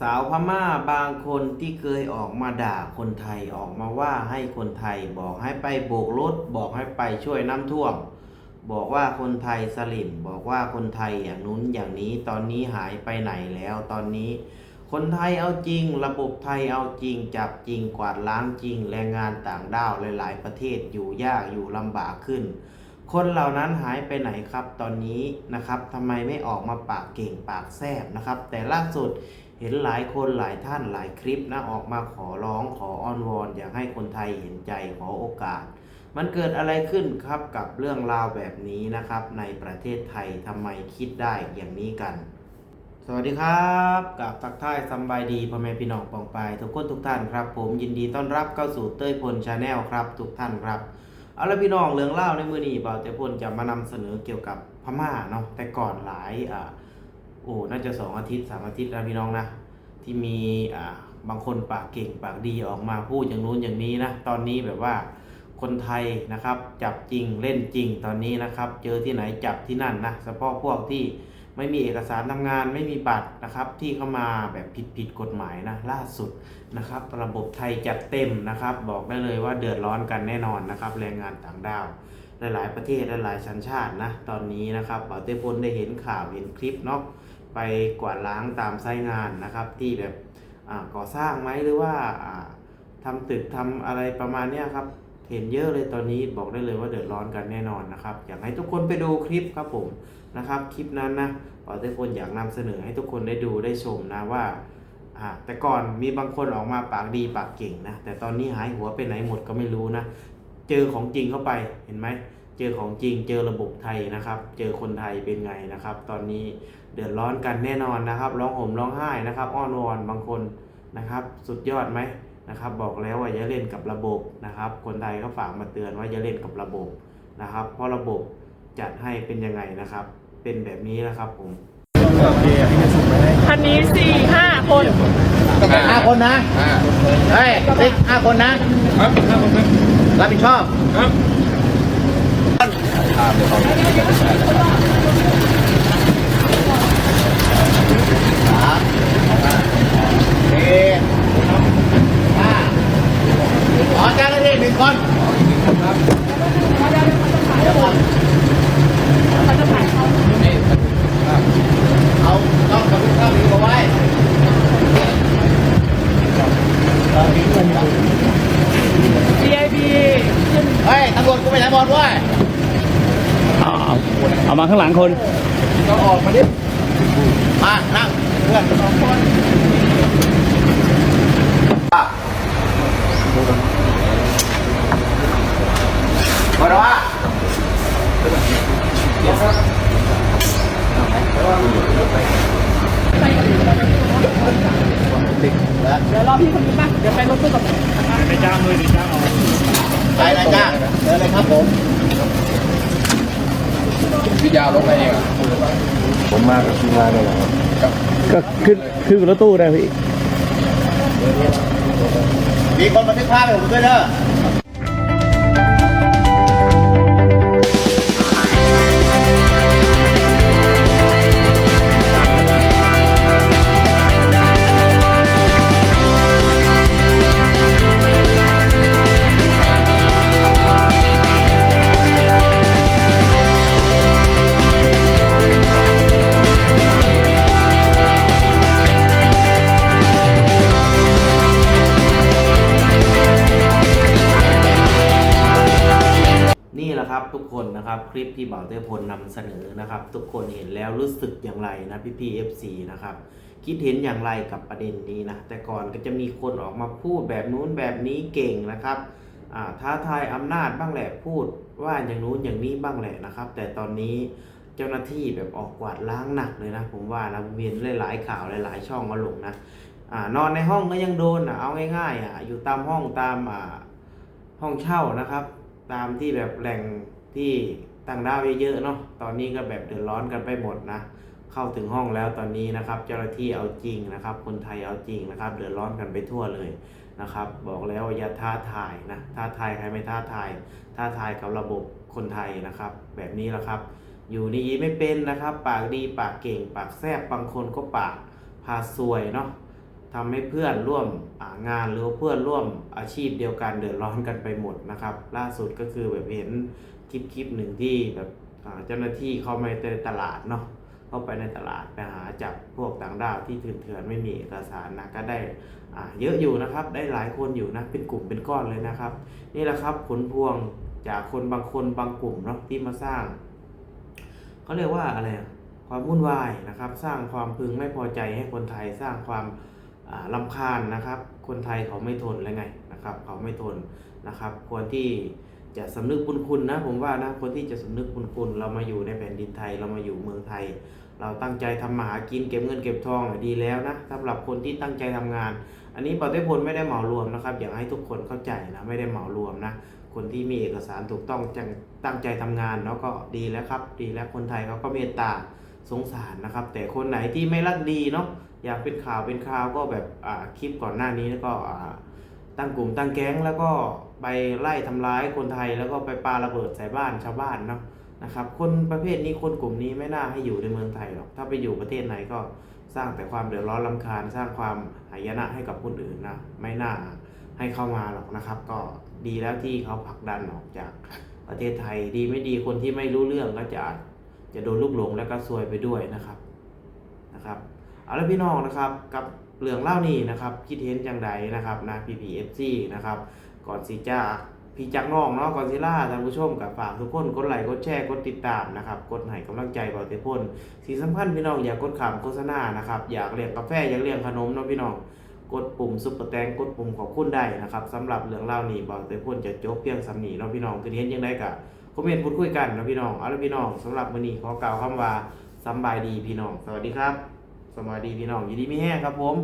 สาวพม่าบางคนที่เคยออกมาด่าคนไทยออกมาว่าให้คนไทยบอกให้ไปโบกรถ บอกให้ไปช่วยน้ำท่วม บอกว่าคนไทยสลิมบอกว่าคนไทยอย่างนู้นอย่างนี้ตอนนี้หายไปไหนแล้วตอนนี้ คนไทยเอาจริง ระบบไทยเอาจริง จับจริงกวาดล้างจริงแรงงานต่างด้าวหลาย ๆ ประเทศอยู่ยากอยู่ลำบากขึ้น คนเหล่านั้นหายไปไหนครับตอนนี้นะครับทำไมไม่ออกมาปากเก่งปากแซบนะครับ แต่ล่าสุด เห็นหลายคนหลายท่านหลายคลิปนะออกมาขอร้องขออ้อนวอน อยากให้คนไทยเห็นใจขอโอกาส มันเกิดอะไรขึ้นครับกับเรื่องราวแบบนี้นะครับ ในประเทศไทยทำไมคิดได้อย่างนี้กัน สวัสดีครับกับทักทายสบายดีพ่อแม่พี่น้องปองปทุกคนทุกท่านครับ ผมยินดีต้อนรับเข้าสู่เต้ยพลชาแนลครับ ทุกท่านครับเอาละพี่น้องเรื่องเล่าในมือนี้บ่าวเต้ยพลจะมานำเสนอเกี่ยวกับพม่าเนาะแต่ก่อนหลายอ่า โอ้น่าจะสองอาทิตย์สามอาทิตย์แล้วพี่น้องนะที่มีอ่าบางคนปากเก่งปากดีออกมาพูดอย่างนู้นอย่างนี้นะตอนนี้แบบว่าคนไทยนะครับจับจริงเล่นจริงตอนนี้นะครับ เจอที่ไหนจับที่นั่นนะเฉพาะพวกที่ไม่มีเอกสารทำงานไม่มีบัตรนะครับ ที่เข้ามาแบบผิดผิดกฎหมายนะล่าสุดนะครับ ระบบไทยจัดเต็มนะครับ บอกได้เลยว่าเดือดร้อนกันแน่นอนนะครับ แรงงานต่างด้าวหลาย ๆ ประเทศหลายๆชั้นชาตินะตอนนี้นะครับเบาเต้พลได้เห็นข่าวเห็นคลิปเนาะ ไปกวาดล้างตามไซต์งานนะครับ ที่แบบก่อสร้างไหมหรือว่าอ่าทำตึกทำอะไรประมาณนี้ครับ เห็นเยอะเลยตอนนี้บอกได้เลยว่าเดือดร้อนกันแน่นอนนะครับ อยากให้ทุกคนไปดูคลิปครับผมนะครับ คลิปนั้นนะเบาเต้พลอยากนำเสนอให้ทุกคนได้ดูได้ชมนะว่าแต่ก่อนมีบางคนออกมาปากดีปากเก่งนะ แต่ตอนนี้หายหัวไปไหนหมดก็ไม่รู้นะ เจอของจริงเข้าไปเห็นไหม เจอของจริงเจอระบบไทยนะครับ เจอคนไทยเป็นไงนะครับ ตอนนี้เดือดร้อนกันแน่นอนนะครับ ร้องห่มร้องไห้นะครับอ้อนวอนบางคนนะครับ สุดยอดไหมนะครับ บอกแล้วว่าอย่าเล่นกับระบบนะครับ คนไทยก็ฝากมาเตือนว่าอย่าเล่นกับระบบนะครับ เพราะระบบจัดให้เป็นยังไงนะครับ เป็นแบบนี้นะครับผมคันนี้สี่ห้าคนห้าคนนะเฮ้ยติ๊กห้าคนนะครับครับผมครับรับผิดชอบครับสามสี่ห้า ขอเจ้าหน้าที่หนึ่งคนเดี๋ยวก่อนเอาต้องกับลูกค้ามีมาไว้ VIP เฮ้ยตำรวจกูไปไหนบอลด้วย เอาเอาเอามาข้างหลังคนต้องออกมาดิมานั่งเพื่อนสองคนมาดูว่าเดี๋ยวรอพี่คนนี้ป่ะเดี๋ยวไปรถตู้กับไปจ้างเลยดิจ้างเอาไปเลยจ้าเดินเลยครับผม พี่ยาวลงไปเองอะผมมากับทีมงานเลยเหรอก็ขึ้นขึ้นรถตู้ได้พี่ มีคนบันทึกภาพให้ผมด้วยเด้อ ลิปที่บ่าวเต้พลนำเสนอนะครับ ทุกคนเห็นแล้วรู้สึกอย่างไรนะพี่พี่เอฟซีนะครับ คิดเห็นอย่างไรกับประเด็นนี้นะ แต่ก่อนก็จะมีคนออกมาพูดแบบนู้นแบบนี้เก่งนะครับท้าทายอำนาจบ้างแหละพูดว่าอย่างนู้นอย่างนี้บ้างแหละนะครับ แต่ตอนนี้เจ้าหน้าที่แบบออกกวาดล้างหนักเลยนะ ผมว่านะเวียนหลายๆข่าวหลายๆ ช่องมาลงนะอนอนในห้องก็ยังโดนอะเอาง่ายๆอะอยู่ตามห้องตามห้องเช่านะครับ ตามที่แบบแหล่ง ที่ต่างด้าวเยอะๆเนาะตอนนี้ก็แบบเดือดร้อนกันไปหมดนะเข้าถึงห้องแล้วตอนนี้นะครับ เจ้าหน้าที่เอาจริงนะครับ คนไทยเอาจริงนะครับ เดือดร้อนกันไปทั่วเลยนะครับ บอกแล้วอย่าท้าทายนะท้าทายใครไม่ท้าทายท้าทายกับระบบคนไทยนะครับ แบบนี้แหละครับ อยู่ดีไม่เป็นนะครับ ปากดีปากเก่ง ปากแซบบางคนก็ปากพาซวยเนาะทำให้เพื่อนร่วมงานหรือเพื่อนร่วมอาชีพเดียวกันเดือดร้อนกันไปหมดนะครับ ล่าสุดก็คือแบบเห็น คลิปคลิปหนึ่งที่แบบเจ้าหน้าที่เข้ามาในตลาดเนาะเข้าไปในตลาดไปหาจับพวกต่างด้าวที่เถื่อนไม่มีเอกสารนะก็ได้อ่าเยอะอยู่นะครับ ได้หลายคนอยู่นะเป็นกลุ่มเป็นก้อนเลยนะครับ นี่แหละครับผลพวงจากคนบางคนบางกลุ่มเนาะที่มาสร้างเขาเรียกว่าอะไรความวุ่นวายนะครับ สร้างความพึงไม่พอใจให้คนไทยสร้างความลำคาญนะครับ คนไทยเขาไม่ทนแล้วไงนะครับ เขาไม่ทนนะครับควรที่ จะสำนึกบุญคุณนะ ผมว่านะคนที่จะสำนึกบุญคุณเรามาอยู่ในแผ่นดินไทยเรามาอยู่เมืองไทย เราตั้งใจทำมาหากินเก็บเงินเก็บทองดีแล้วนะสำหรับคนที่ตั้งใจทำงาน อันนี้ปฏิพลไม่ได้เหมารวมนะครับ อยากให้ทุกคนเข้าใจนะไม่ได้เหมารวมนะคนที่มีเอกสารถูกต้องจังตั้งใจทำงานเนาะก็ดีแล้วครับ ดีแล้วคนไทยเขาก็เมตตาสงสารนะครับ แต่คนไหนที่ไม่รักดีเนาะอยากเป็นข่าวเป็นข่าวก็แบบอ่าคลิปก่อนหน้านี้แล้วก็ตั้งกลุ่มตั้งแก๊งแล้วก็ ไปไล่ทำร้ายคนไทยแล้วก็ไปปาระเบิดใส่บ้านชาวบ้านเนาะนะครับคนประเภทนี้คนกลุ่มนี้ไม่น่าให้อยู่ในเมืองไทยหรอกถ้าไปอยู่ประเทศไหนก็สร้างแต่ความเดือดร้อนลำคาญ สร้างความหายนะให้กับคนอื่นนะไม่น่าให้เข้ามาหรอกนะครับ ก็ดีแล้วที่เขาผลักดันออกจากประเทศไทยดีไม่ดีคนที่ไม่รู้เรื่องก็จะจะโดนลูกหลงแล้วก็ซวยไปด้วยนะครับนะครับเอาละพี่น้องนะครับกับเรื่องเล่านี้นะครับ คิดเห็นจังใดนะครับนะ PPFC นะครับ ก่อนสิจะพี่จักน้องเนาะก่อนสิล่าท่านผู้ชมกับฝากทุกคนกดไลค์กดแชร์กดติดตามนะครับกดให้กำลังใจเบาเตพ่นสิสำคัญพี่น้องอย่ากดขามโฆษณานะครับอยากเลี้ยงกาแฟอยากเลี้ยงขนมเนาะพี่น้องกดปุ่มซุปเปอร์แตงกดปุ่มขอบคุณได้นะครับสำหรับเรื่องเล่าวนี้บอกแต่พ่นจะจบเพียงสำนีเนาะพี่น้องคือเห็นยังไงกะคอมเมนต์พูดคุยกันเนาะพี่น้องเอาละพี่น้องสำหรับวันนี้ขอกล่าวคำว่าสบายดีพี่น้อง สวัสดีครับสบายดีพี่น้องยินดีม่แห้งครับผม